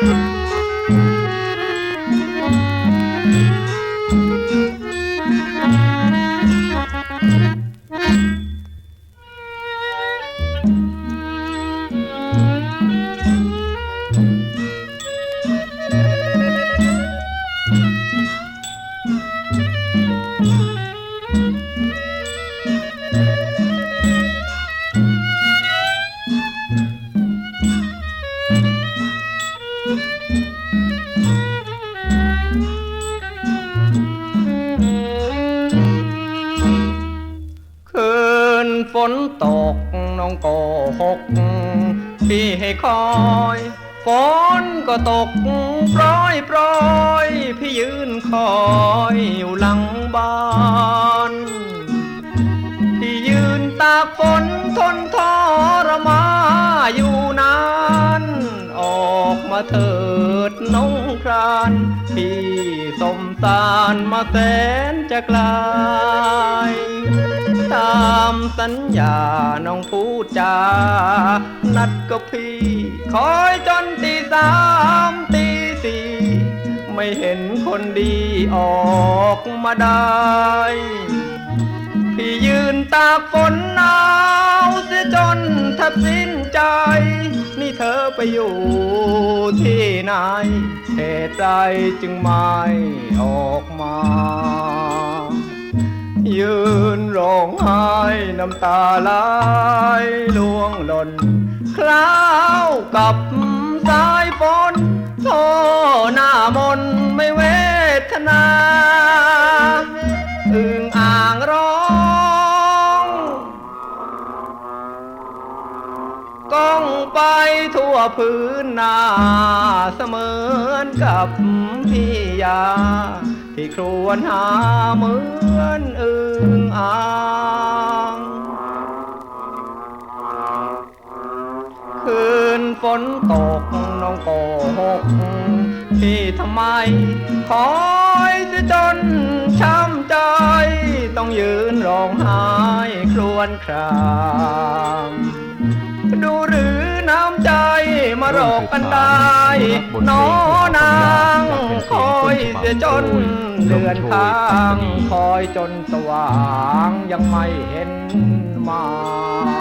Bye. คืนฝนตกน้องโกหก พี่ให้คอย ฝนก็ตกปล่อยปล่อย พี่ยืนคอยอยู่หลังบ้านพี่ยืนตากฝนทนทรมาอยู่นา เถิดน้องครานพี่สมสารมาแสนจะไกลตามสัญญาน้องพูดจา นัดกับพี่ คอยจนตีสามตีสี่ไม่เห็นคนดีออกมาได้ พี่ยืนตากฝนหนาวเสียจนแทบสี ไปอยู่ที่ไหนเหตุใดจึงไม่ออกมา ยืนร้องไห้น้ำตาไหลล่วงหล่นคล้าวกับสายฝนโทหน้ามนไม่เว ก้องไปทั่วพื้นนาเสมือนกับพี่ยา ที่ครวญหาเหมือนอึงอ่างคืนฝนตกน้องโกหกพี่ทำไมคอยเสียจนช้ำใจ ต้องยืนร้องไห้ครวญคราง กกันได้น้อนางคอยเสียจนเดือนข้างคอยจนสว่างยังไม่เห็นมา